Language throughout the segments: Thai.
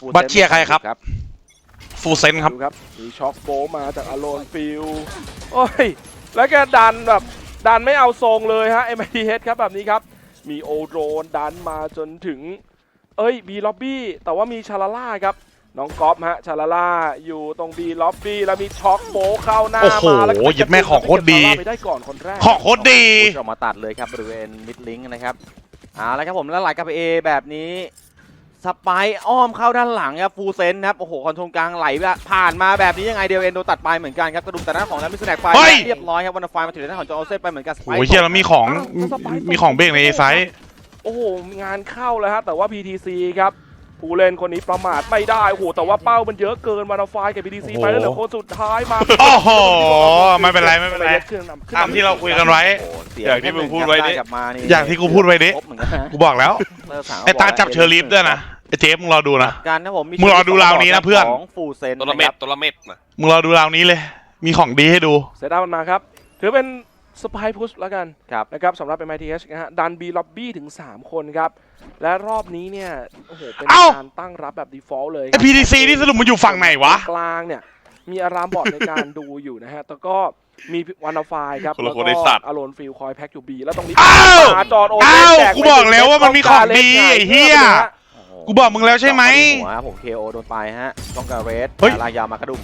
ฟูลบัตรเชียร์ใครครับครับ ฟูลเซนครับ ดูครับมีช็อกโบมาจากอโลนฟิลโอ้ย แล้วแกดันแบบ ดันไม่เอาทรงเลยฮะ MITH ครับแบบนี้ครับ มีโอโดรนดันมาจนถึง เอ้ยบีล็อบบี้แต่ว่ามีชาลาล่าครับ น้องก๊อฟฮะชาลาล่าอยู่ตรงบีล็อบบี้แล้วมีช็อกโบเข้าหน้าโอ้โหมาแล้วก็หยิบแม่ของโคตรดีชาลาล่าไปได้ก่อนคนแรก ของโคตรดีพุชออกมาตัดเลยครับบริเวณมิดลิงก์นะครับเอาละครับผมแล้วไหลกลับไปเอแบบนี้ สไปร์อ้อมเข้าด้านหลังครับฟูลเซนครับโอ้โหคอนโทรลกลางไหลผ่านมาแบบนี้ยังไงเดลเอนโดนตัดไปเหมือนกันครับกระดุมแต่หน้านของแล้วมิสแนกไปเฮ้ยเรียบร้อยครับวันไฟมาถึงด้านของจอร์เซนไปเหมือนกันสไปโอ้ยเฮียแล้วมีของมีของเบรกในเอไซส์โอ้โหงานเข้าเลยฮะแต่ว่า PTC ครับ ผู้เล่นคนนี้ประมาทไม่ได้โอ้โหแต่ว่าเป้ามันเยอะเกินวานาไฟกับ PTC ไปแล้วเหลือคนสุดท้ายมาโอ้โหไม่เป็นไรไม่เป็นไรครื่องนำขึ้นตามนำที่เราคุยกันไว้โอ้โหเสีอย่างที่มึงพูดไว้ดิ กลับมานี่อย่างที่กูพูดไว้ดิครบเหมือนกันนะกูบอกแล้วเลิกสมไอ้ตาจับเชอร์ลีฟด้วยนะไอ้เจฟมึงรอดูนะ การนะผมมึงรอดูราวนี้นะเพื่อน ของฟูลเซนตัวละเม็ดตัวละเม็ดนะ มึงรอดูราวนี้เลย มีของดีให้ดู เซตอัพมันมาครับ ถือเป็น สปายพุชแล้วกันครับนะครับสำหรับ MITH นะฮะดันบีล็อบบี้ถึง 3 คนครับ และรอบนี้เนี่ยโอ้โหเป็นเอ้า การตั้งรับแบบ default เลย ไอ้ PTC นี่สรุปมันอยู่ฝั่งไหนวะ กลางเนี่ยมีอารามบอร์ดในการดูอยู่นะฮะแต่ก็มีวันไฟครับคนละแล้วคนไอ้ก็สัตว์อโลนฟิลคอยแพ็กอยู่บีแล้วตรงนี้อ้าวมาจอดโออ้าวแจไปกูบอกแล้วว่ามันมีของดีต้ไอ้เหี้ยพิ่มลฮะโอ้โหกูบอกมึงแล้วใช่ไหม หัวครับผม KO โดนไปฮะต้องการเรสเฮ้ยลายยาวมากระดุม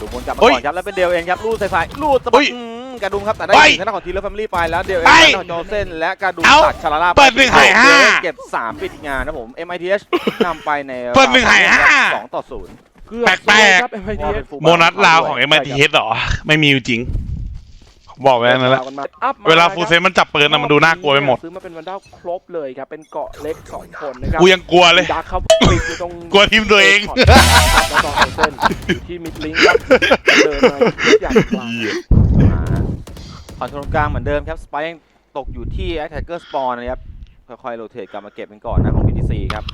ดูบนกลับมาเฮ้ยก่อนครับแล้วเป็นเดลเองครับลูดใส่ๆลูดสะเฮ้บัดย อืม กระดุมครับแต่ได้เฮ้ยถึงทางด้านของทีเลอร์แฟมิลี่ไปแล้วเดลเองเฮ้ยทางด้านของโจเซนและกระดุมเอ้าตัดชาลาล่าเปิดหนึ่งหายห้าเดลเก็บสามปิดงานนะผม MITH นำไปในเปิดหนึ่งหายห้าสองต่อศูนย์เกือบแปลกๆครับ MITH โมนัสลาวของ MITH เหรอ ไม่มีอยู่จริง บอกไว้นั่นแหละอัพมเวลาฟูลเซนมันจับปืนนะมันดูน่ากลัวไปหมดซื้อมาเป็นวันด้าครบเลยครับเป็นเกาะเล็ก2คนนะครับกูยังกลัวเลยดักครับปิดอยู่ตรงกลัวทีมตัวเองแล้วก็เส้นอยู่ที่มิดลิงก์ครับเดินมาทุกอย่างกลาง มาคอนโทรลกลางเหมือนเดิมครับสไปยังตกอยู่ที่ Attacker Spawn นะครับค่อยๆโรเทตกลับมาเก็บกันก่อนนะของ PTC ครับ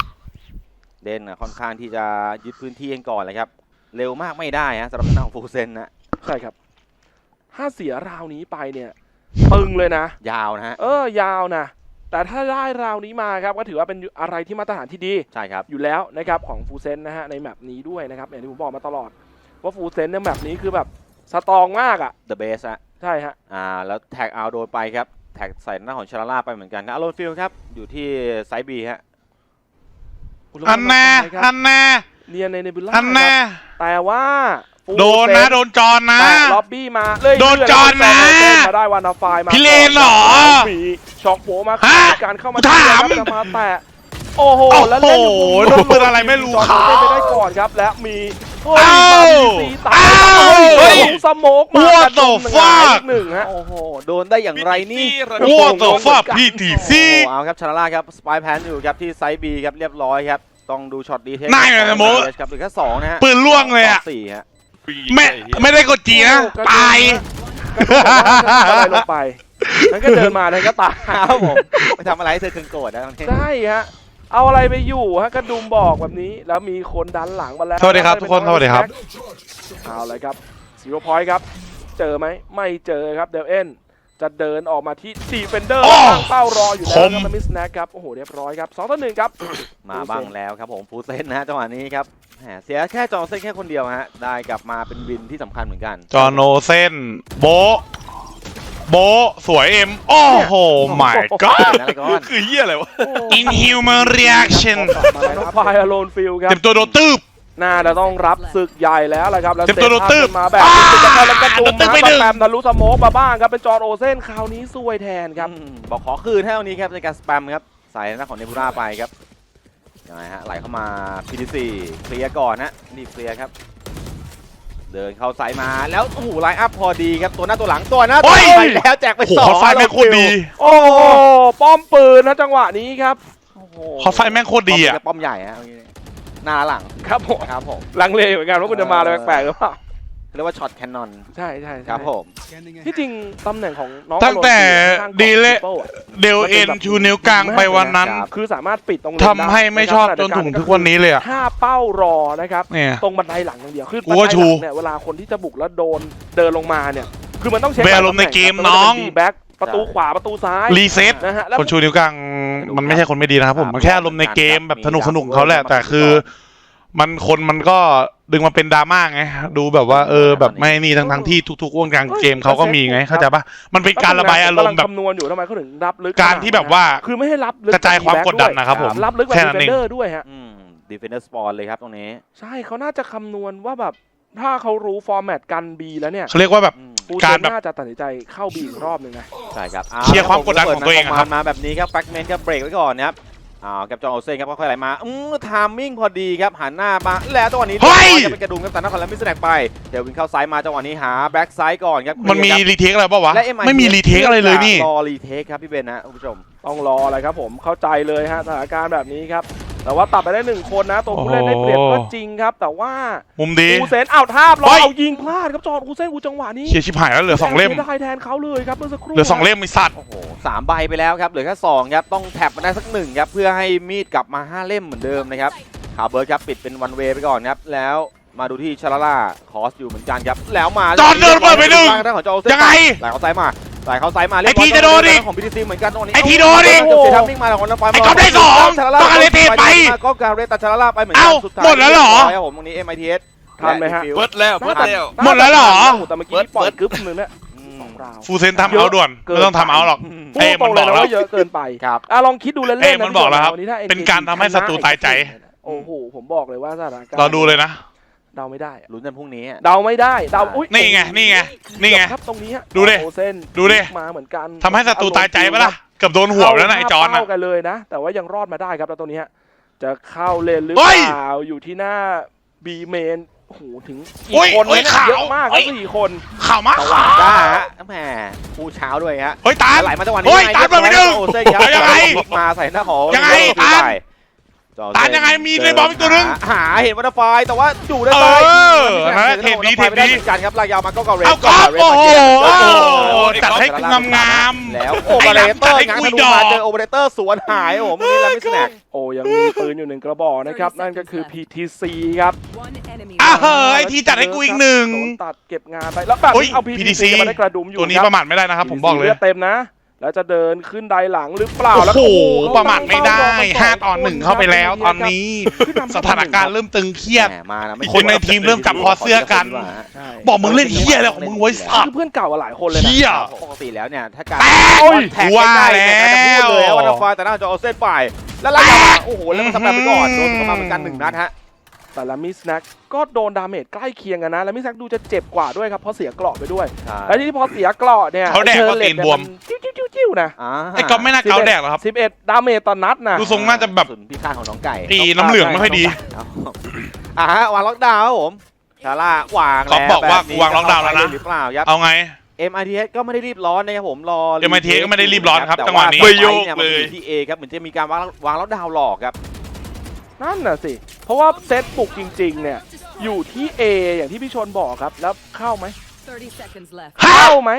เด่นนะค่อนข้างที่จะยึดพื้นที่กันก่อนเลยครับ เร็วมากไม่ได้ฮะสำหรับทางด้านของฟูเซนนะใช่ครับ ถ้าเสียราวนี้ไปเนี่ยตึงเลยนะ ยาวนะฮะเออยาวนะ แต่ถ้าได้ราวนี้มาครับก็ถือว่าเป็นอะไรที่มาตรฐานที่ดี ใช่ครับ อยู่แล้วนะครับของฟูเซนนะฮะในแมปนี้ด้วยนะครับอย่างที่ผมบอกมาตลอด ว่าฟูเซนเนี่ยแมปนี้คือแบบสตรองมากอะ The Base ฮะ ใช่ฮะอ่าแล้วแท็กเอาโดนไปครับแท็กใส่หน้าของชาลาล่าไปเหมือนกันนะอารอนฟิลครับอยู่ที่ไซบีฮะอันแน่อันแน่เนียนในเนบิล่าอันแน่แต่ว่า Full โดนนะ Set โดนจอนนะแตะล็อบบี้มาเลยโดนจอนนะมาได้วันนาไฟมาพี่เลนเหรอมีช็อกโผมาฮะการเข้ามากูถามจะมาแตะโอ้โหโอ้โหแล้วเล่นอยู่มุมโดนปืนอะไรไม่รู้จอนครับเล่นไปได้ก่อนครับ และมี เฮ้ยอ้าวมามีซีตายอ้าวเฮ้ยเฮ้ยสโมกมา What กระดุม the หนึ่งหาย fuck อีกหนึ่งฮะโอ้โหโดนได้อย่างไรนี่ระโอ้ดับโห What the fuck PTC โอ้เอาครับชาลาล่าครับสปายแพนอยู่ครับที่ไซบีครับเรียบร้อยครับต้องดูช็อตดีเทลนายนะโมครับเหลือแค่สองนะฮะปืนล่วงเลยอะต่สี่ฮะ ไม่ไม่ได้กดจีนะ ตาย ก็บอกว่าจะทำอะไรลงไปนั่นก็เดินมาแล้วก็ตายครับผม ไปทำอะไรให้เธอเคืองโกรธนะตรงนี้ ใช่ฮะ เอาอะไรไปอยู่ฮะกระดุมบอกแบบนี้ แล้วมีคนดันหลังมาแล้วสวัสดีครับทุกคนสวัสดีครับ เอาเลยครับซีโร่พอยต์ครับ เจอไหมไม่เจอครับเดลเอ็นจะเดินออกมาที่ดีเฟนเดอร์โอ้ตั้งเป้ารออยู่แล้วคคมรับมันมิสแน็คครับโอ้โหเรียบร้อยครับ2ต่อ1ครับ มาบ้างแล้วครับผมฟูเซนนะฮะจังหวะนี้ครับแหมเสียแค่จอเซนแค่คนเดียวฮะได้กลับมาเป็นวินที่สำคัญเหมือนกัน จอโนเซนโบะ โบะสวยเอ็ม โอ้โห my เกิ god ดอะไรก่อน คือเหี้ยอะไรวะ inhuman reaction มาแล้วครับไฟอโลนฟิลครับ เต็มตัวโดนตืบ น่าจะต้องรับศึกใหญ่แล้วแหละครับ แล้วเต็มตัวโดนตึ๊บเซฟภาพขึ้นมาแบบนี้จะเข้าแล้วกระดุมตึ๊บนะไปหนึ่งแปมทะลุสโมกมาบ้างครับ เป็นจอร์นโอเซนคราวนี้ซวยแทนครับอืมบอกขอคืนให้ตรงนี้ครับในการสแปมครับใส่หน้าของเนบูราไปครับยังไงฮะไหลเข้ามา PDC เคลียร์ก่อนนะรีบเคลียร์ครับ เดินเข้าสายมาแล้วโอ้โหไลน์อัพพอดีครับตัวหน้าตัวหลังตัวหน้าตัวหลังโอ้ไปยแล้วแจกไปโอ้โหสองคอไฟแม่งโคตรดี โอ้โหป้อมปืนนะจังหวะนี้ครับโอ้โหคอไฟแม่งโคตรดีอะป้อมใหญ่ฮะเมื่อกี้หน้าหลังครับผมครับผมลังเลเหมือนกันว่าคุณจะมาอะไรแปลกๆหรือเปล่า เรียกว่าช็อตแคนนอนใช่ใช่ใช่ครับผม ที่จริงตำแหน่งของน้องตั้งแต่อโรนคือข้างๆดีเละของ Triple อะเดลเอ็นชูนิ้วกลางไปวันนั้น คือสามารถปิดตรงเลนทำให้ไม่ชอบจนถึงทุกวันนี้เลยอะถ้าเป้ารอนะครับเนี่ยตรงบันไดหลังอย่างเดียวคือกูว่าบันไดชูหลังเนี่ยเวลาคนที่จะบุกแล้วโดนเดินลงมาเนี่ย คือมันต้องเช็คเวลาลมณ์ในเกมน้องแบ็กประตูขวาประตูซ้ายรีเซ็ตนะฮะแล้วคนชูนิ้วกลางมันไม่ใช่คนไม่ดีนะครับผมมันแค่อารมณ์ในเกมแบบสนุกสนุกของเขาแหละแต่คือ มันคนมันก็ดึงมาเป็นดราม่าไง ดูแบบว่าเออแบบไม่นี่ทั้งทั้งๆที่ทุกๆวงการเกมเขาก็มีไงเข้าใจปะมันเป็นการระบายอารมณ์แบบกำลังคำนวณอยู่ทำไมเขาถึงรับลึกการที่แบบว่าคือไม่ให้รับลึกกระจายความกดดันนะครับผมรับลึกแบบแค่ดีนั้นเฟเอนงเดอร์ด้วยฮะอืมดีเฟนเดอร์สปอนเลยครับตรงนี้ ใช่เขาน่าจะคำนวณว่าแบบถ้าเขารู้ฟอร์แมตกันบีแล้วเนี่ยเขาเรียกว่าแบบอืมปูกาเซรนแบบน่าจะตัดสินใจเข้าบีอีกรอบหนึ่งนะใช่ครับเคลียร์ความกดดันของตัวเองอะครับปิดมาแบบนี้ครับแฟกเมนต์ครับเบรกไว้ก่อนนะครับ อ้าวกับจอห์นโอเซนครับค่อยๆไหลมาอืมทามมิ่งพอดีครับหันหน้ามาแล้วจังหวะนี้เฮ้ย จะเป็นกระดุมครับแต่นักขันแล้วมิสแนกไปเดี๋ยววิ่งเข้าซ้ายมาจังหวะนี้หาแบ็กซ้ายก่อนครับมันมีเคลียร์ครับรีเทคอะไรป่าวะ และ MIT ไม่มีรีเทคอะไรเลยนี่ รอรีเทคครับพี่เบนนะคุณผู้ชม ต้องรออะไรครับผมเข้าใจเลยฮะสถานการณ์แบบนี้ครับ แต่ว่าตัดไปได้หนึ่งคนนะตัวผู้เล่นได้เปรียบก็จริงครับ แต่ว่ามุมดีอูเซนเอาทาบรอเฮ้ยเอายิงพลาดครับจอห์นอูเซนอูจังหวะนี้เชียร์ชิบหายแล้วเหลือสองเล่มได้แทนเขาเลยครับเมื่อสักครู่เหลือสองเล่มไอ้สัตว์โอ้โหสามใบไปแล้วครับเหลือแค่สองครับต้องแท็บมาได้สักหนึ่งครับเพื่อให้มีดกลับมาห้าเล่มเหมือนเดิมนะครับคาร์เบิร์ดครับปิดเป็นวันเวย์ไปก่อนครับแล้วมาดูที่ชาลาล่าคอสอยู่เหมือนกันครับแล้วมาจอห์นเดินเปิดไปหนึ่งทางด้านของจอห์นโอเซ่ยังไงไหลเขาซ้ายมา ไหลเขาซ้ายมาเรียบไอ้ทีร้ยจะโดนอีกของพีทีซีเหมือนกันตรงนี้ไอ้ทีโดนอีกเกือบเสียทัมมิ่งมาแล้วของน้ำไฟไอ้ก๊อฟได้สองชาลาล่าต้องการเลเทไปก็การเรตตัดชาลาล่าไปเหมือนกัเอ้าสุดท้ายหมดแล้วเหรอรียบยครับผมตรงนี้ MITS ทันไหมฮะเบิร์ดแล้วเบิร์ดแล้วหมดแล้วเหรอแต่เมื่อกี้ปล่อยกึ๊บหนึ่งเนี่ยอืมสองราวฟูลเซนทำเอาด่วนเกินไม่ต้องทำเอาหรอกอืมเอ้ยพูดตรงมันเลบยอกแล้วนะว่าเยอะเกินไปครับอะลองคิดดูเล่นๆเอ้ยนะมันบอกแล้วครับวันนี้ถ้าเป็นการทำให้ศัตรูตายใจโอ้โหผมบอกเลยว่าสถานการณ์เราดูเลยนะ เดาไม่ได้อะลุ้นกันพรุ่งนี้อะ เดาไม่ได้เดาอุ้ยนี่ไงนี่ไงนี่ไงครับตรงนี้ฮะดูดิโอเส้นดูดิ มาเหมือนกันทำให้ศัตรูตายใจปะล่ะเกือบโดนหัวแล้วนะไอ้จอนเข้าอะกันเลยนะ แต่ว่ายังรอดมาได้ครับแล้วตรงนี้ฮะจะเข้าเลนหรือเฮ้เปยล่าอยู่ที่หน้าบีเมนโอ้โหถึงโอ้กี่ยคนโอ้ยเนี่ยขาวเยอะมากคเฮ้รับย สี่คนข่าวมาตะข่าวันว จ้าฮะแหมผู้เช้าด้วยฮะเฮ้ยตาล ไหลมาจังหวะนี้เฮ้ยตาลเปิดไปหนึ่งโอ้เซ่ครับเอายังไงมาใส่หน้าของยังไงโอ้เซ่ตาลไปจอ ตาลยังไงมีเลยบอลอีกตัวหนึ่งหาเห็นวัตไฟแต่ว่าอยู่ได้เอใต้อนั่นแหละเทปดีเทปดีไม่ได้เหมือนกันครับลากยาวมาก็กอเรสเอากอล์ฟเรสโอ้โหมาเก็บโอ้โหจัดให้กูงามๆแล้วโอเปอเรเตอร์ไอ้งานคุธยนูดอกมาเจอโอเปอเรเตอร์สวนหายโอ้โหมึงนี่แล้วไม่สแนกโอ้ยังมีปืนอยู่หนึ่งกระบอกนะครับนั่นก็คือ PTC ครับ One enemy อะเฮ้ยทีจัดให้กูอีกหนึ่งโดนตัดเก็บงานไปแล้วแบบเฮ้ยนี้เอา PTC PTC จะมาได้กระดุมอยู่ตัวนี้คปรับระมาทไม่ได้นะครับผมบอกเลยลือดเต็มนะ แล้วจะเดินขึ้นไดหลังหรือเปล่าโอ้แล้วโหก็ประมาทไม่ได้เป้ห้าต่อหนึ่งเข้าไปแล้วตอนนี้ขึ้นนำสถานการณ์เริ่มตึงเครียดแหมมานะไม่คนในทีมเริ่มจับคอเสื้อกันใช่บอกมึงเล่นเฮียอะไรของมึงไว้สัตคือว์เพื่อนเก่าอะหลายคนเลยนะเฮียปกติแล้วเนี่ยถ้าการแตกคอนแทคว่าใกล้ๆเนี่ยแล้วจะพูดเลยว่าวันไฟแต่น่าจะเอาเส้นไปแล้วลากยาวมาโอ้โหแล้วมันทำแบบไปก่อนโดนสวนมาเหมือนกันหนึ่งนัดฮะ แต่ละมิสแน็กก็โดนดาเมจใกล้เคียงกันนะ แล้วมิสแน็กดูจะเจ็บกว่าด้วยครับเพราะเสียเกราะไปด้วยแล้วทีนี้พอเสียเกราะเนี่ยเขาแดกว่าตีนบวมจิ้วจิ้วจิ้วจิ้วนะอ่าไอ้ก๊อฟไม่น่าเกาแดกหรอกครับสิบเอ็ดดาเมจต่อนัดนะดูทรงน่าจะแบบสุนพิฆาตของน้องไก่ตีน้ำเหลืองไม่ค่อยดีเอาอ่าฮะวางล็อกดาวน์ครับผมชาร่าวางก๊อฟแล้วบอกว่าแบบนี้วางล็อกดาวน์แล้วนะหรือเปล่าครับเอาไง MITS ก็ไม่ได้รีบร้อนนะครับผมรอ MITS ก็ไม่ได้รีบร้อนครับแต่จังหวะนี้ไฟโยกนี่มันเลยที่ A ครับเหมือนจะมีการวางวางล็อกดาวน์หลอกครับนั่นน่ะสิ เพราะว่าเซตปลุกจริง ๆ เนี่ย อยู่ที่ A อย่างที่พี่ชนบอกครับ แล้วเข้าไหม 30 seconds left. เข้าไหม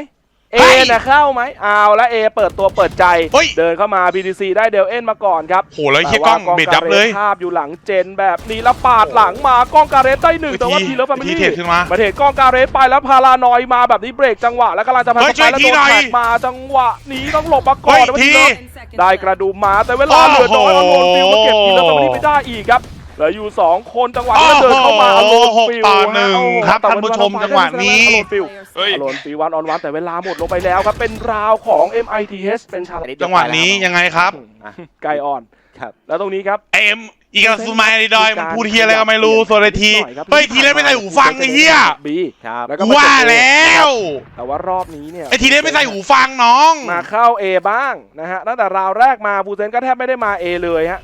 เอเฮ้ยนะเข้าไหมเอาแล้วเอเปิดตัวเปิดใจ เฮ้ยเดินเข้ามา BTC ได้เดลเอ็นมาก่อนครับโหแล้วเฮียกล้องเบ็ดยับเลยภาพอยู่หลังเจนแบบนี้แล้วปาดหลังมากล้องการเรสได้หนึ่งแต่ว่าทีแล้วแฟมิทีลี่ เทรดขึ้นมา ประเทศกล้องการเรสไปแล้วพารานอยมาแบบนี้เบรกจังหวะ แล้วกำลังจะพันเฮ้ยไปแล้วช่วยทีโดนหน่อยแท็กมาจังหวะนี้ต้องหลบมาก่อนเฮ้ยแต่ว่าทีทีแล้ว10 seconds ได้ก left. ระดุมมาแต่เวลาเหลือน้อยโอ้เอาโหโลนฟิลมาเก็บทีแล้วแฟมิลี่ไม่ได้อีกครับ เหลืออยู่สองคนจังหวะนี้เดินเข้ามาโอ้เอาโหโลนฟิลหกต่อหนึ่งโโครับแต่ท่านผู้ชมจังหวะนี้อโลฟิล Player เฮ้ยอโลนฟิลวันออนวันแต่เวลาหมดลงไปแล้วครับเป็นราวของ MITH เป็นชาเลนจ์จังหวะนี้ยังไงครับอะไกอ่อนครับ แล้วตรงนี้ครับเอ็มอีกาซูมายดอยมันพูดเฮียอะไรก็ไม่รู้โซเลทีเฮ้ยทีเล่นไม่ใส่หูฟังไอ้เฮียบีครับแล้วก็กูว่าแล้วแต่ว่ารอบนี้เนี่ยไอ้ทีเล่นไม่ใส่หูฟังน้อง มาเข้า A บ้างนะฮะตั้งแต่ราวแรกมาบูเซนก็แทบไม่ได้มา A เลยฮะ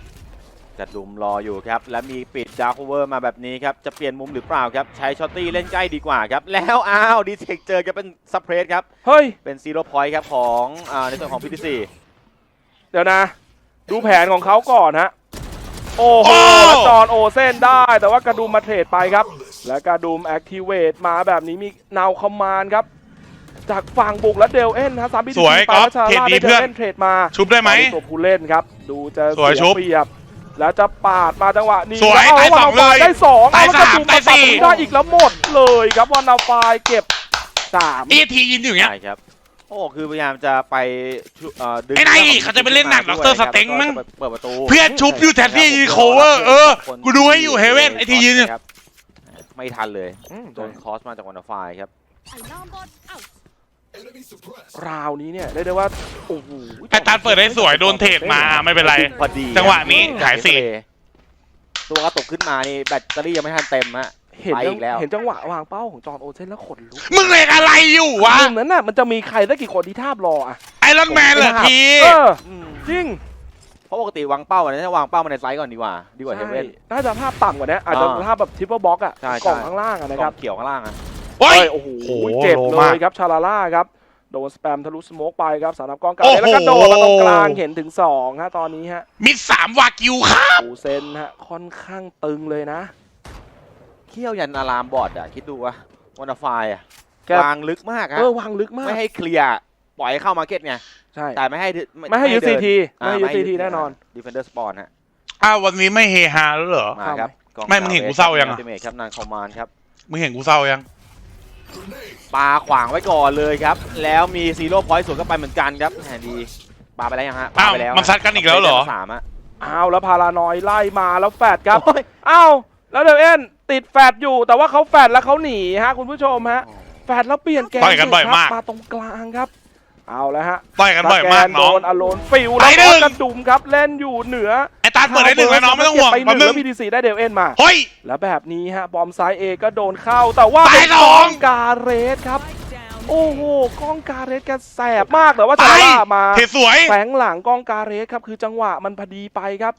จัดลุมรออยู่ครับ และมีปิดดาร์คเวอร์มาแบบนี้ครับ จะเปลี่ยนมุมหรือเปล่าครับ ใช้ช็อตตี้เล่นใกล้ดีกว่าครับ แล้วอ้าวดีเทคเจอกันเป็นสเปรดครับ เฮ้ย เป็นซีโร่พอยต์ครับของอ่าในส่วนของพีทีซีเดี๋ยวนะ ดูแผนของเขาก่อนฮะ โอ้โหโอ้แล้วจอห์นโอเส้นได้ แต่ว่ากระดุมมาเทรดไปครับ และกระดุมแอคทีเวตมาแบบนี้มีนาวคอมมานด์ครับ จากฝั่งบุกและเดลเอ็นฮะสามพิสวยไปก๊อฟแล้วชาเทรดร่าดีได้เดเพื่ลอนเอ็นเทรดมา ชุบได้ไหมตอนนี้ตัวผู้เล่นครับ ดูจะสวยเสีชุยบเปรียบ แล้วจะปาดมาจังหวะนี้สวยแล้ตายเอาสองวันเลยได้สองตายเอแล้วกระดุมสามตายสี่ ได้อีกแล้วหมดเลยครับวันนาไฟเก็บสามไอ้ทียินอยู่อย่างเงี้ย ใช่ครับ โอ้คือพยายามจะไปชุเอ่อดึงไอ้นายเขาจะไปเล่นหนังด้วย Dr. ครับ Steng มั้ง แล้วก็เปิดประตูเพื่อนชุบอยู่แทนที่ยืนโคเวอร์ เออ กูดูให้อยู่เฮเว่นไอทียืนเนี่ย ครับไม่ทันเลยอืมโดนคอสมาจากวันไฟครับ Alarm bot out. ราวนี้เนี่ยเรียกได้ว่าโอ้โหไอ้ตาลเปิดได้สวยโดนเทรดมาไม่เป็นไรพอดีจังหวะนี้ขายสี่ตัวกระตกขึ้นมานี่แบตเตอรี่ยังไม่ทันเต็มฮะเห็นไปอีกแล้วเห็นจังหวะวางเป้าของจอห์นโอเซนแล้วขนลุกมึงเล็กอะไรอยู่วะมุมนั้นน่ะมันจะมีใครได้กี่คนที่ทาบรออะไอรอนแมนเหรอทีเอออืมจริงเพราะปกติวางเป้าเนี่ยถ้าวางเป้ามาในไซส์ก่อนดีกว่าดีกว่าเฮใช่เว่นน่าจะภาพต่ำกว่านี้อาจจะอ่าภาพแบบทิปเปิลบ็อกอะใช่กล่องใช่ข้างล่างอะนะกคล่รัอบงเขียวข้างล่างอะ โอ้ยเอ้ย โอ้โหโอ้โหเจ็บโลเลมากยครับชาลาล่าครับโดนสแปมทะลุสโมกไปครับสำหรับกองกลางโอ้โห แล้วก็โดดมาตรงกลางเห็นถึงสองฮะตอนนี้ฮะมิดสามวากิวครับ ปูเซนฮะค่อนข้างตึงเลยนะ เขี้ยวยันอารามบอร์ดอะ คิดดูว่าวันไฟอะแกวางลึกมากฮะเออวางลึกมากไม่ให้เคลียร์ปล่อยให้เข้ามาร์เก็ตไงใช่แต่ไม่ให้ไม่ให้ยูซีทีเดินไม่ให้ยูซีทีแน่นอนดีเฟนเดอร์สปอนฮะ อ้าววันนี้ไม่เฮฮาแล้วเหรอ มาครับกองไม่มึงเห็นกูเศร้ายังอะอัลติเมทครับนานคอมมานครับ มึงเห็นกูเศร้ายัง ปาขวางไว้ก่อนเลยครับ แล้วมีซีโร่พอยต์สวนเข้าไปเหมือนกันครับแหมดีปาไปแล้วยังฮะปาอ้าวไปแล้วมันซัดกันอีกแล้วเหรอสามอะอ้าวแล้วพารานอยไล่มาแล้วแฟดครับโอ้ยอ้าวแล้วเดวเอ็นติดแฟดอยู่ แต่ว่าเขาแฟดแล้วเขาหนีฮะคุณผู้ชมฮะแฟดแล้วเปลี่ยนแกนต่อยกันบ่อยมากครับมาตรงกลางครับ เอาแล้วฮะต่อยกันบ่อยมากสแโดน้องนอโลนฟิวไปแล้วหนึ่งก็กระดุมครับเล่นอยู่เหนือ ไอ้ตาลเปิดได้หนึ่งแล้วน้องไม่ต้องห่วงไปหแป๊บนึ่งนึแล้งวพีดีซีได้เดวเอ็นมาเฮ้ยแล้วแบบนี้ฮะบอมซ้ายเอก็โดนเข้าแต่ว่าตายเป็นสกององกาเรสครับ Spike down. โอ้โหกองกาเรสแกแสบมากแต่ว่าไปชาล่ามาเทสวยแฝงหลังกองกาเรสครับคือจังหวะมันพอดีไปครับ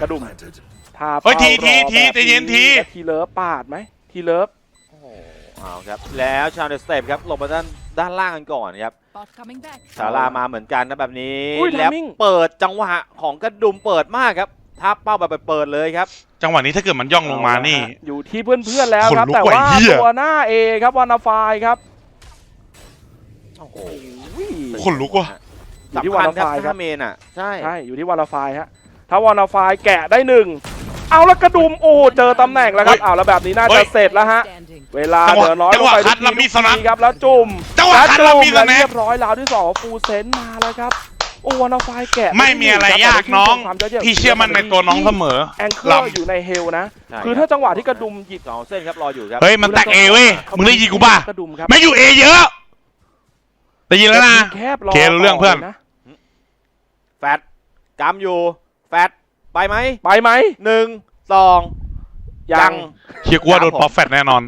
กระดุมถ้าเฮ้ยทีเป้ารอทีทีแบบใจเย็นทีแล้วทีเลิฟปาดไหมทีเลิฟโอ้โหเอาครับแล้วชาวเดสเตปครับหลบมาด้านด้านล่างกันก่อนครับ Bot coming back. สารามาเหมือนกันนะแบบนี้อุ้ยแล้ว timing เปิดจังหวะของกระดุมเปิดมากครับ ทับเป้าแบบเปิดเลยครับ จังหวะนี้ถ้าเกิดมันย่องลงมานี่ อยู่ที่เพื่อนๆแล้วครับขนลุกแต่ว่ะว่าไอ้เหี้ยตัวหน้าเอครับวานาไฟครับโอ้โหอุ้ยคนลุกว่ะอยู่ที่สำคัญครับ Wannafy ครับถ้าเมนอะใช่ใช่อยู่ที่วานาไฟฮะถ้าวานาไฟแกะได้หนึ่งเอาแล้วกระดุมโอ้เจอตำแหน่งแล้วครับเอาแล้วแบบนี้น่าเฮ้จะยเสร็จแล้วฮะ Standing. เวลาจังหวะเดี๋ยวน้อยจังลหงวะไปคัดแล้วมีสนับครับแล้วจุ่มจังหวะแล้วคัดจุ่แล้วมมีสแล้วแน็เรีคยบร้อยราวที่สองฟูลเซนมาแล้วครับ โอ้วานาไฟแกะไม่มีอะไรยากน้อง พี่เชื่อมันในตัวน้องเสมอแองเกิลลำอยู่ในเฮลนะใช่คือถ้าจังหวะที่กระดุมหยิบสองเส้นครับรออยู่ครับ เฮ้ยมันแตกเอเว้ย มึงได้ยินกูป่ะกระดุมครับไม่อยู่เอเยอะได้ยินแล้วนะแคบรอโอเครู้เรื่องเพื่อนนะแฟดกำอยู่ แฟดไปไหม ไปไหมหนึ่งสองยังเชียร์กูว่าโดนป๊อปแฟตแน่นอน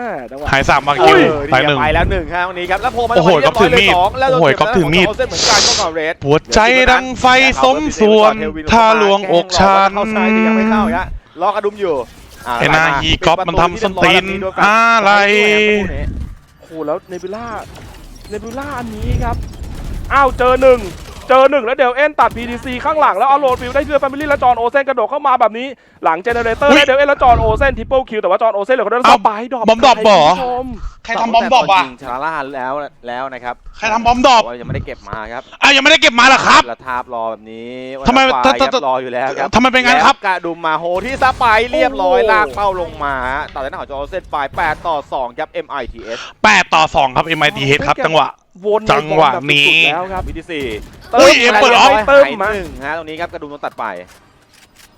อ่าจังหวะหายสามวาเอกิวอตายนี่หนึ่ง ไปแล้วหนึ่งครับวันนี้ครับแล้วโผล่มาโอ้โหจังหวะก๊อฟถือมีดเรียบร้ยเลยสองแล้วโดนโอ้โหเก็บก๊อฟถือมีดแล้วเส้นเหมือนกันก็ก่อนเรด หัวใจดังไฟสมส่วนถ้าลวงอกฉัน เข้าซ้ายแต่ยังไม่เข้าฮะล็อกกระดุมอยู่ะไอ้หน้าไหลมฮีก๊อฟมันทำส้นตีนปิดปรตูที่เรียบร้ยแบบนี้โดนแฟลชอะไร โอ้โหแล้วเนบิล่าเนบิล่าอันนี้ครับ อ้าวเจอหนึ่งเจอหนึ่งแล้วเดลเอ็นตัด PDC ข้างหลังแล้วเอาโหลดฟิลได้เชื่อแฟมิลี่แล้วจอห์นโอเซนกระโดดเข้ามาแบบนี้หลังเจเนเรเตอร์อุ๊ยได้เดลเอ็นแล้วจอห์นโอเซนทิปเปิลคิวแต่ว่าจอห์นโอเซนเหลือคนเดียวแล้วเอ้าสไปร์ดรอปบอมดรอปเหรอคุณผู้ชมใครทำบอมดรอปอะยิงชาร่าแล้วแล้วนะครับใครทำบอมดรอปแต่ว่ายังไม่ได้เก็บมาครับอะยังไม่ได้เก็บมาเหรอครับแล้วทาบรอแบบนี้ทำไมวันถ้าฝ่ายถ้าครับรออยู่แล้วครับทำไมเป็นงั้นครับแล้วกระดุมมาโหที่สไปร์เรียบร้อยโอ้โหลากเป้าลงมาฮะตัดหน้าของจอเส้นไป8ต่อ2ครับ MITS แปดต่อสองครับ MIT เฮดครับจังหวะวนในจังหวะบอลแบบนี้สุดๆแล้วครับวิธีสี่ อุ้ยเอ็มเปิดออฟ เติมหายมาหนึ่งฮะตรงนี้ครับกระดุมโดนตัดไป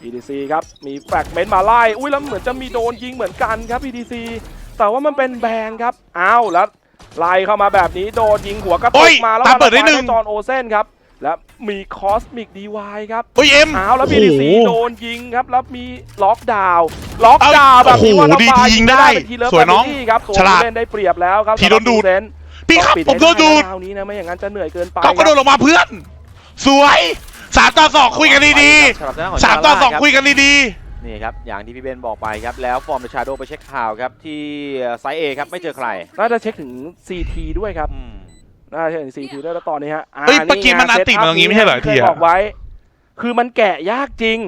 PDC ครับ มีแฟกเมนต์มาไล่ อุ้ยแล้วเหมือนจะมีโดนยิงเหมือนกันครับ PDC แต่ว่ามันเป็นแบงครับ อ้าวแล้วไล่เข้ามาแบบนี้โดนยิงหัวกระโอ้ตุยกมาแล้วตามเปิดได้หนึ่ง จอห์นโอเซนครับ แล้วมีคอสมิกดีวายครับเฮ้ยเอ็ม อ้าวแล้วโอ้ PDC โหโดนยิงครับแล้วมีล็อกดาวน์ล็อกเอ้าดาวน์แบบนี้โอ้โหว่าดีทียิงได้เป็นทีเลิฟสวยน้องแฟมิลี่ครับตัวฉลาดผู้เล่นได้เปรียบแล้วครับทีโดนดูด สำหรับ Full Sense พี่ครับต้องปิผมโดนให้ดูดไดาวนี้นะไม่อย่างนั้นจะเหนื่อยเกินไปก๊อฟกระโดดลงมาเพื่อน สวยสามต่อสองคุยกันดีสำหรับทางด้านของๆสามต่อสองชาร่ารับคุยกันดีนี่ครับอย่างที่พี่เบนบอกไปครับแล้วฟอร์มเดชาโดไปเช็คข่าวครับที่ไซเอครับไม่เจอใครน่าจะเช็คถึง CT ด้วยครับอืมน่าจะเห็น CT ด้วยแล้วตอนนี้ฮะเฮ้ยเมื่อกี้มันอัดติดมาตรงนี้ไม่ใช่เหรอเคทียอะบอกไว้ คือมันแกะยากจริง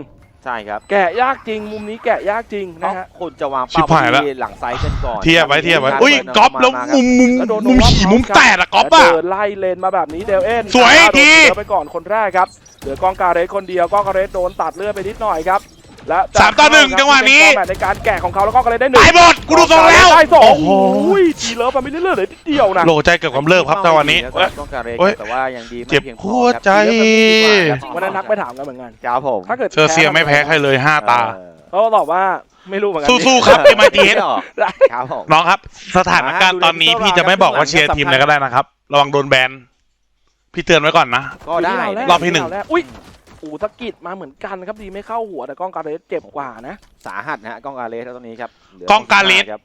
ใช่ครับแกะยากจริงมุมนี้แกะยากจริงนะฮะคุณจะวางชิเป้าบหายแล้วที่หลังไซส์กันก่อนๆเทียบไว้เทียบไว้มีารอุ้ยเปิดก๊อฟแล้วมาครับมุมมุมแล้วโดนมุมโดนขี่รอบมุมครับแตกอะก๊อฟอะ เดินไล่เลนมาแบบนี้เดลเอ็นสวยโดนทีเหลือไปก่อนคนแรกครับเหลือกองการเรสคนเดียวกองการเรสโดนตัดเลือดไปนิดหน่อยครับ และสามต่อหนึ่งจังหวะนี้ เป็นฟอร์แมตในการแกะของเขาแล้วก็กระเลยได้หนึ่งตายหมดกูดูทรงแล้ว ได้สองโอ้โอ้โหโหทีเลิฟมันไม่ได้เลือดเลยทีเดียวนะ โหลใจเกือบกำเริบครับจังหวะนี้ ต้องการเรกเอ้ยแต่ว่ายังดีไม่เจ็บพียงพอหัวใจครับวันนั้นนักไปถามกันเหมือนกันครับผมถ้าเกิดเชอร์เซียไม่แพ้ใครเลยห้าตาเออเขาก็ตอบว่าไม่รู้เหมือนกัสู้ๆครับ MITS ไม่ออกครับผมน้องครับ สถานการณ์ตอนนี้พี่จะไม่บอกว่าเชียร์ทีมอะไรก็ได้นะครับ ระวังโดนแบน พี่เตือนไว้ก่อนนะ ก็ได้ยู่ที่รอบที่หนึ่งแรกอุ้ย อูสะกิดมาเหมือนกันครับดีไม่เข้าหัวแต่กล้องการเรสเจ็บกว่านะ สาหัสนะฮะกล้องกาเลสตรงนี้ครับหลืกล้องกาเลส ครับ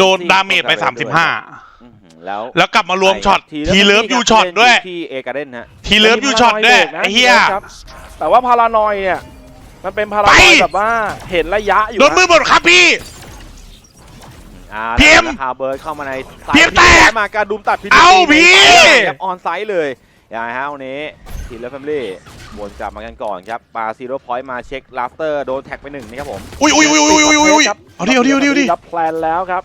โดนดาเมจไปกล้องกเลสด้วย35 อื้อหือแล้วแล้วกลับมารวมช็อตทีเลิฟยูช็อตด้วย ที่เอการ์เดนฮะ ทีเลิฟยูช็อตด้วยไอ้เหี้ยครับแต่ว่าพารานอยเนี่ย มันเป็นพารานอยไป แบบว่าเห็นระยะอยู่โดนมือหมดครับพี่ อ่าพีเอ็มแล้วคาร์เบิร์ดเข้ามาในสายพีเอ็มแตกมาการดุมตัดพีเอาพี่ ครับออนไซด์เลยอย่างไรฮะวันนี้ทีมเลฟแฟมิลี่ วนกลับมากันก่อนครับปาซีโร่พอยต์มาเช็คลาฟเตอร์โดนแท็กไปหนึ่งนี่ครับผมอุ้ยอุ้ยอุ้ยอุ้ยอุ้ยอุ้ยครับเอาดิเอาดิเอาดิเอาดิรับแพลนแล้วครับ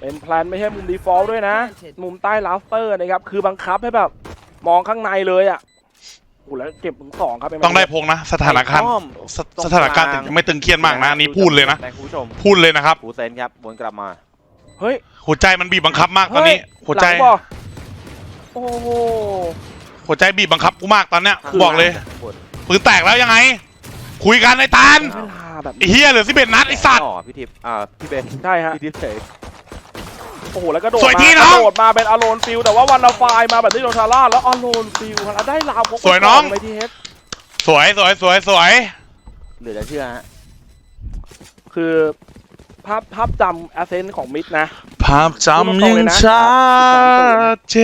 เป็นแพลนไม่ใช่มุมดีฟอลต์ด้วยนะ มุมใต้ลาฟเตอร์นะครับ คือบังคับให้แบบ มองข้างในเลยอะโอ้แล้วเจ็บถึงสองครับต้องได้พงนะ สถานการณ์อ้อมสสถานการณ์ถึงจะไม่ตึงเครียดมากนะอันนี้พูดเลยนะแต่คุณผู้ชมพูดเลยนะครับหูเซนครับวนกลับมาเฮ้ยหัวใจมันบีบบังคับมากตอนนี้เฮ้ยหัวใจลังบ่โอ้โห หัวใจบีบบังคับกูมากตอนเนี้ยคือบอกเลยปืนแตกแล้วยังไง คุยกันไอ้ตาลเวลาแบบไอ้เฮียเหลือสิบเอ็ดนัดไอ้สัตว์อ๋อพี่ทิพย์อ่าพี่เบนใช่ฮะพี่ทิพย์เฉยโอ้โหแล้วก็โดดสวยมาทีกน้ระองโดดมาเป็นอโลนฟิลแต่ว่าวันละไฟล์มาแบบที่โดนชาร่าแล้วอโลนฟิลแล้วได้ลาวพกไปสวยน้อง ไปที่เฮดสวยสวยสวยสวย เหลือจะเชื่อฮะคือ ภาพภาพจำแอสเซนต์ของมิดนะ ภาพจำยังชัดเจ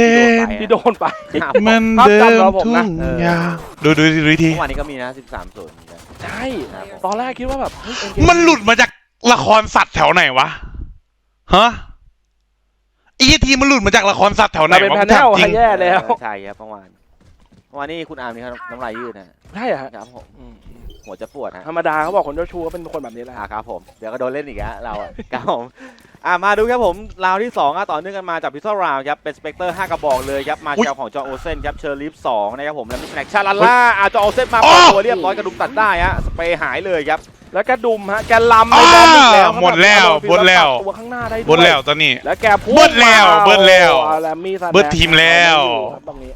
นที่โดนไปครับเหมันภาพเดิจำมเราผมทุ่นะงยาดูดูดูทีเมื่อวานนี้ก็มีนะ 13ศูนย์เหมือนกันใช่ครับผมตอนแรกคิดว่าแบบเฮ้ย NK มันหลุดมาจากละครสัตว์แถวไหนวะ ฮะไอ้ทีมันหลุดมาจากละครสัตว์แถวไหนเราเป็นวะแพผมนเนถามลจริงแย่แล้วเออใช่ครับเมื่อวานเมื่อวานนี้คุณอาร์มนี่เขาน้ำลายยืดนะใช่เหรอฮะครับผมอืม หัวจะปวดฮะธรรมดาเขาบอกคนเจ้าชู้ก็เป็นคนแบบนี้แหละอ่าครับผมเดี๋ยวก็โดนเล่นอีกแล้วเราอะครับผมอ่ามาดูครับผมราวที่2อะต่อเนื่องกันมาจากพิซซ่าราวครับเป็นสเปกเตอร์5กระบอกเลยครับมาอุ๊ยเชลของจอโอเซนครับเชอร์ลิฟ2นะครับผมแล้วมีแฟลกชาลาล่าอ่าจอโอเซนมาโอ้เปิดตัวเรียบร้อยกระดุมตัดได้ฮะสเปรย์หายเลยครับแล้วแกดุมฮะแกลำในบอลอีกแล้วอ่าหมดแล้วครับหมดแล้ว ตัวข้างหน้าได้ด้วย บนแล้วตอนนี้ แล้วแกพุ่งเบิดแล้วมาเบิดแล้วโอ้โหแล้วมีสแนเบิดทีมแล้วครับตรงนี้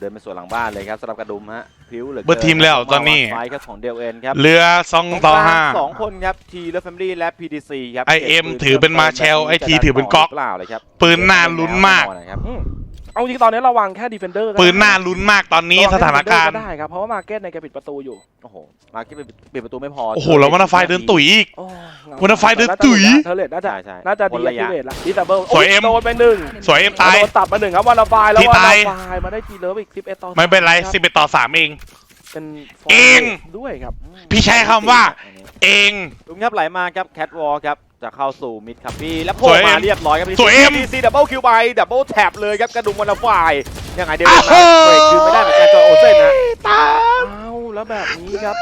เดินไปสวนหลังบ้านเลยครับสำหรับกระดุมฮะพริ้วเหลือกินเบิดทีมแล้วตอนนี้ ไฟครับของเดลเอ็นครับ เรือสองต่อห้า สองคนครับทีและแฟมิลี่และ PDC ครับ IM ถือเป็นมาเชล IT ถือเป็นก๊อก เปล่าเลยครับปืนน่าลุ้นมากนะครับอืม เอาจริงตอนนี้ระวังแค่ดีเฟนเดอร์ปืนหน้าลุ้นมากตอนนี้สถานการณ์ได้ครับเพราะว่ามาร์เก็ตในแกปิดประตูอยู่โอ้โหมาคิดปิดประตูไม่พอโอ้โหแล้ววันไฟเดินตุ๋ยอีกโอ้เหงาวันไฟเดินตุ๋ยเทเลตน่าจะใช่ใช่น่าจะคนดีระยะทีเวทละดีแต่เบิลสวยเอ็มโดนไปหนึ่งสวยเอ็มตายโดนตัดมาหนึ่งครับวันละไฟแล้วที่วันตายละไฟมาได้ทีเลิฟอีก11ต่อไม่เป็นไรคบสิบเอ็ดต่อสามเองเป็นเองด้วยครับ พี่ใช้คำว่า เองลุงครับไหลมาครับแคทวอลครับ จะเข้าสู่มิดคับบี้แล้วโผสล่วยมาเรียบร้อยครับสวยเอ็มซีดับเบิลคิวไปดับเบิลแท็บเลยครับกระดุมวันละฝ่ายยังไงเดวิอ้าดมาเบรกคืนไม่ได้เหมือนกันจอโอเซนนะตามอ้าวแล้วแบบนี้ครับ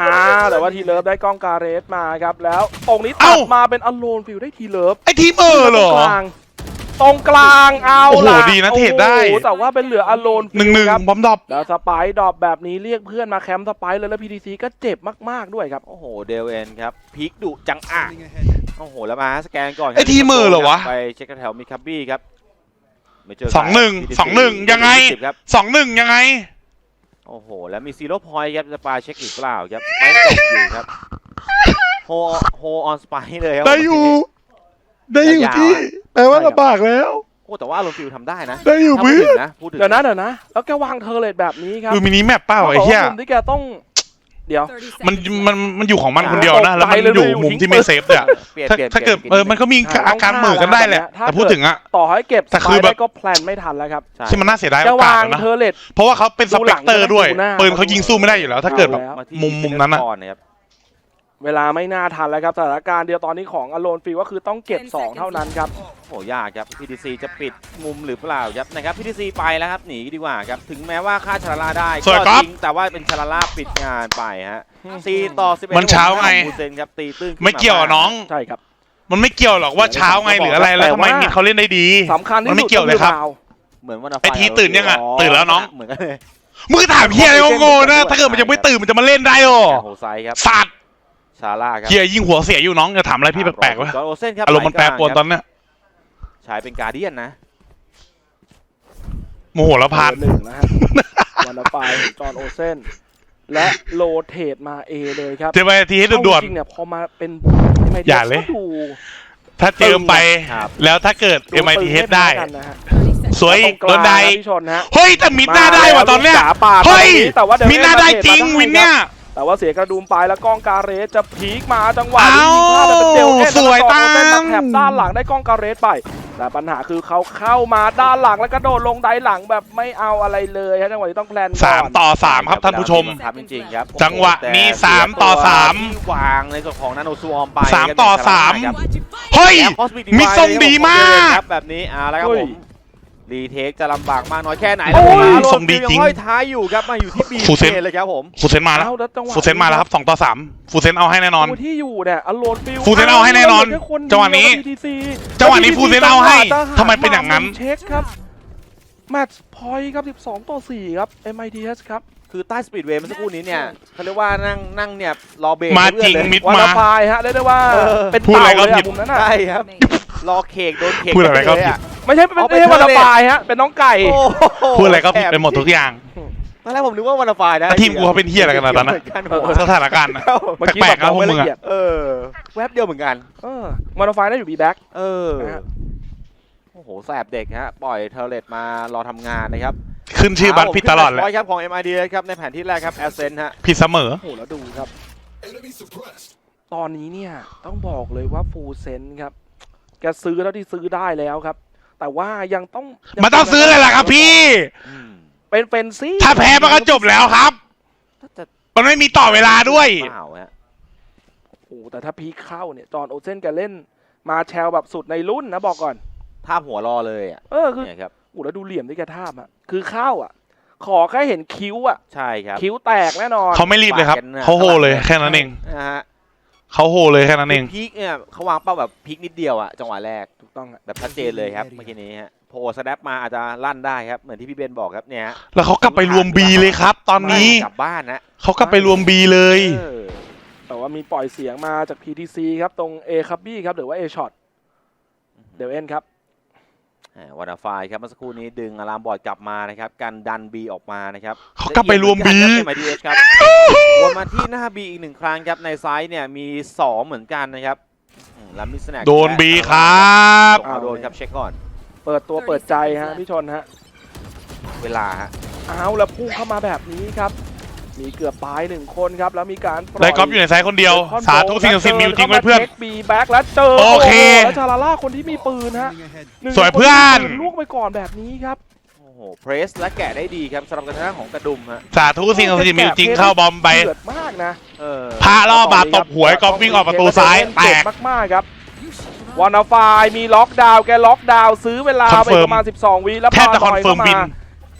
อ้าวแต่ว่าทีเลิฟได้กล้องการเรสมาครับแล้วตรงนี้ตัดมาเป็นอโลนฟิลได้ทีเลิฟไอทีมเออเหรอตรงกลาง ตรงกลางเอาโอ้โหล่ะดีนะเทรดได้ โอ้โหแต่ว่าเป็นเหลืออโลนหนึ่งหนึ่งครับบอมดอบแล้วสไปร์ดรอปแบบนี้เรียกเพื่อนมาแคมป์สไปร์เลยแล้วพีดีซีก็เจ็บมากๆด้วยครับ โอ้โห เดลเอ็นครับพีคดุจังอะ โอ้โห แล้วมาสแกนก่อนครับไอ้ทีมเมอร์เหรอวะไปเช็คกันแถวมิดคับบี้ครับไม่เจอสองหนึ่ง PDC สองหนึ่งยังไง สิบครับ สองหนึ่งยังไง โอ้โห แล้วมีซีโร่พอยต์ครับจะปาเช็คหรือเปล่าครับสไปตกอยู่ครับโฮโฮออนสไปเลยครับได้อยู่ ได้อยู่ที่ แปลว่าลำบากแล้ว โอ้แต่ว่าโรฟิลทำได้นะได้อยู่ถ้าพูดพี่ถึงนะพูดถึงเดี๋ยวนะเดี๋ยวนะ แล้วแกวางเทอร์เลตแบบนี้ครับดูมินิแมปเป้าไอ้เหี้ยขาบอกว่ามุมที่แกต้อง เดี๋ยว มันมันมันอยู่ของมันคนเดียวนะ แล้วมันตกใจเลยอยู่อยู่มุมทิ้งที่ไม่เซฟเลยอะเปลี่ยนถ้าเปลี่ยนถ้าเกิดปลี่ยนเออมันก็มีอาการเหมือนกันได้แหละถ้าแต่พูดถึงอะ ต่อให้เก็บสแต่ไปคือร์แบบ ได้ก็แพลนไม่ทันแล้วครับใช่ที่มันน่าเสียดายแกโอกาสวางนะ เทอร์เลตเพราะว่าเขาเป็นสเปกเตอร์ด้วยดูหลังปืนเขายิงสู้ไม่ได้อยู่แล้ว ถ้าเกิดแบบเอาแล้วที่มุมมุมนั้นอะ ก่นะครับ เวลาไม่น่าทันแล้วครับสถานการณ์เดียวตอนนี้ของอโลนฟิลก็คือต้องเก็บ 2 เท่านั้นครับ โอ้ยากครับ PDC จะปิดมุมหรือเปล่าครับนะครับ PDC ไปแล้วครับหนีดีกว่าครับ ถึงแม้ว่าค่าชาลาล่าได้สวยก็ครับจริงแต่ว่าเป็นชาลาล่าปิดงานไปฮะสี่ต่อสิบเอ็ดมันเช้าไงบูเซนครับตีตื้นขึ้นไม่เกี่ยวอะน้อง ใช่ครับ มันไม่เกี่ยวหรอกว่าเช้าไงหรืออะไรแล้วทำไมมิดเขาเล่นได้ดี สำคัญที่มันไม่สุดเกี่ยวเลยครับก็อเหมือนวันไอ้ทีตื่นยังอะตื่นแล้วน้อง เหมือนกันเลยมึงก็ถามเฮียอะไรโง่ๆนะ ถ้าเกิดมันยังไม่ตื่นมันจะมาเล่นได้หรอโฮไซครับ สัตว์ ชาร่าครับเฮียยิงหัวเสียอยู่น้องจะถามอะไรพี่แปลกๆวะจอร์นโอเซนครับอารมณ์มันแปรปรวนตอนเนี้ยใช้เป็นการเดียนนะโมโหแล้วพาน เบอร์หนึ่งนะฮะ วันละไฟจอห์นโอเซนและโรเทตมาเอเลยครับเจอไปทีให้ด่วนจริงๆเนี่ยพอมาเป็นไม่อย่าเลย ก็ดูๆถ้าเจิมไป ครับแล้วถ้าเกิด MITH ได้กันนะฮะสวยตรงกโดลางนใดนะพี่ชนฮะเฮ้ยแต่มิดหน้าได้ว่ะตอนเนี้ยจ๋าปาดเฮ้ยแต่ว่าเดี๋ยวมิดหน้าได้จริงวินเนี่ย แต่ว่าเสียกระดุมไปแล้วกล้องการเรสจะพีคมาจังหวะเอ้านี้ยิงพลาดแต่เป็นเดลเอ็นสวยแล้วก็จอห์นโอเซนตัมางแถบด้านหลังได้กล้องการเรสไป แต่ปัญหาคือเขาเข้ามาด้านหลังแล้วก็โดดลงไดหลังแบบไม่เอาอะไรเลยฮะจังหวะนี้ต้องแพลนก่อนสามต่อสามครับท่านผู้ชมครับจริงๆครับจังหวะนี้แต่สามต่อสามที่วางในส่วนของนาโนซูออมไปสามครับต่อในสามครับเฮ้ยแล้ว Cosmic มิด Divide ทรงดีมากครับแบบนี้อ่าแล้วครับเฮ้ผยม รีเทคจะลำบากมากน้อยแค่ไหนโอ้ยแล้วทรงดีจริงยังห้อยท้ายอยู่ครับมาอยู่ที่บีฟูเซนเลยครับผมฟูเซนมาแล้วเอาแล้วจังหวะฟูเซนมาแล้วครับสองต่อสามฟูเซนเอาให้แน่นอนตัวที่อยู่เนี่ยอโลนฟิลฟูเซนเอาให้แน่นอนเหลืแค่คเดียจังหวะนี้แล้ว BTC จังหวะนี้ฟูเซนเอาให้จังวะทำไมเป็นอย่างนั้นเช็คครับแมตช์พอยต์ครับ12ต่อ4ครับ MITS ครับคือใต้สปีดเวย์เมื่อสักครู่นี้เนี่ยเขาเรียกว่านั่งนั่งเนี่ยรอเบรกมาให้จริงเพื่อนเลยมิดวันมาละพายฮะเรียกได้ว่าเออเป็นพูดอะไรเต่าเลยก็ผิอะดมุมนั้นอะใช่ครับรอเคกโดนเคกพูดอะไรก็เลยผิด ไม่ใช่เป็นเอาไปไม่ใช่วันละเทอร์เลตพายฮะ เป็นน้องไก่โอ้โหพูดอะไรก็ผิดไปหมดทุกอย่างตอนแรกผมนึกว่าวันละไฟนะแล้วทีมกูเขาเป็นเฮียอะไรกันนะตอนนั้นเหมืกัเออหัวสถานการณ์นะเมื่อกี้แปลแบกบๆนะเราพวกไม่มึละงอะเอียดเออ แวบเดียวเหมือนกัน เออวันละพายน่าอยู่บีแบ็ก เออ นะฮะ โอ้โห แสบเด็กฮะ ปล่อยเทอร์เลตมารอทำงานนะครับขึ้นชื่อบัตรผิดตลอดแหละร้อยครับของ MID ครับ ในแผนที่แรกครับแอสเซนฮะ ผิดเสมอ โอ้โหแล้วดูครับ ตอนนี้เนี่ย ต้องบอกเลยว่าฟูเซนครับ แกซื้อแล้วที่ซื้อได้แล้วครับ แต่ว่ายังต้องยังมันต้องซื้อเลยล่ะครับพี่อืมเป็นเป็นซี่ถ้าแพ้มันก็จบแล้วครับถ้าจะมันไม่มีต่อเวลาด้วยเปล่าฮะโอ้โหแต่ถ้าพีคเข้าเนี่ย จอห์นโอเซนแกเล่น มาแชลแบบสุดในรุ่นนะบอกก่อนท่าบหัวรอเลยอะเออคือเนี่ยครับโอ้โหแล้วดูเหลี่ยมที่แกท่าบอะคือเข้าอะ ขอแค่เห็นคิ้วอะ ใช่ครับ คิ้วแตกแน่นอน เขาไม่รีบเลยครับปาดกันนะเขาโหเลยแค่นั้นเองนะฮะ เขาโหเลยแค่นั้นเอง พีคเนี่ยเขาวางเป้าแบบพีคนิดเดียวอะจังหวะแรกถูกต้องอะแบบชัดเจนเลยครับเมื่อกี้นี้ฮะโผล่สแนปมาอาจจะลั่นได้ครับเหมือนที่พี่เบนบอกครับเนี่ยฮะแล้วเขากลับไปรวมบีเลยครับ ตอนนี้กลับบ้านนะเขากลับไปรวมบีเลย เออแต่ว่ามีปล่อยเสียงมาจาก PTC ครับ ตรง A คับบี้ครับ หรือว่า A shot เดี๋ยวเอ็นครับ อ่าวานาไฟครับเมื่อสักครู่นี้ดึงอะลามบอร์ดกลับมานะครับการดันบีออกมานะครับเขากลับไปรวม B เอ็มดีเอสครับ วนมาที่หน้าบีอีกหนึ่งครั้งครับในไซส์เนี่ยมีสองเหมือนกันนะครับอืมแล้วมิสแนกโดนบีครับเอาโดนครับเช็คก่อน เปิดตัวเปิดใจฮะพี่ชนฮะเวลาฮะเอาแล้วพุ่งเข้ามาแบบนี้ครับ มีเกือบตายหนึ่งคนครับแล้วมีการปล่ได้กอล์ฟอยู่ในไซส์คนเดียวสาธุสิ่งศักดิ์สิทธิ์มีอยู่จริงไว้เพื่อน บีแบ็กแล้วเจอโอเคแล้วชาลาล่าคนที่มีปืนฮะหนึ่งสวยเพื่อน คที่มีปืลูกไปก่อนแบบนี้ครับโอ้โห เพรสและแกะได้ดีครับสำหรับกระทางของกระดุมฮะสาธุสิ่งศักดิ์สิทธิ์มีอยู่จริงเข้าบอมไปเดือดมากนะเออพระล่อบาปตบหวยกอล์ฟวิ่งออกประตูซ้ายแตเจ็บกมากๆครับวานาไฟมีล็อกดาวน์แกล็อกดาวน์ซื้อเวลาคอนไปเฟิร์มประมาณ 12 วิแล้วแทบจะปาคอนเฟิร์มข้าาบิน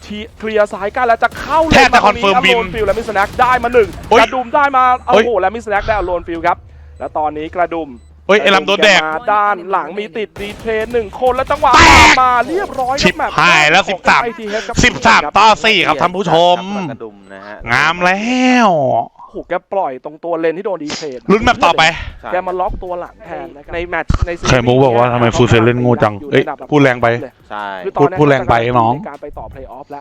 ทีเคลียร์สายกันแล้วจะเข้าเลยแทบจะคอนเฟิร์มบินโลนฟิลและมิสแน็กได้มาหนึ่งโอ้ยกระดุมได้มาโอ้โอ้ยโหและมิสแน็กได้เอาโลนฟิลครับแล้วตอนนี้กระดุม เฮ้ยไอ้ลำโดนแดก มาด้านหลังมีติดดีเทรนหนึ่งคนแล้วจังหวะแตกมาเรียบร้อยชิบครับหายแล้วของ 13 ITH ครับสิบสามต่อสี่ครับท่านผู้ชม กระดุมนะฮะงามแล้ว โอ้โหแกปล่อยตรงตัวเลนที่โดนดีเทรนลุ้นแบบต่อไปใช่แกมาล็อกตัวหลังแทนนะครับในแมตช์ในซีรีส์ไข่มุกบอกว่าทำไมฟูเซนเล่นโง่จังเอ้ยพูดแรงไป ใช่ คือตอนนั้นพูดพูดแรงไปน้องในการไปต่อเพลย์ออฟแล้ว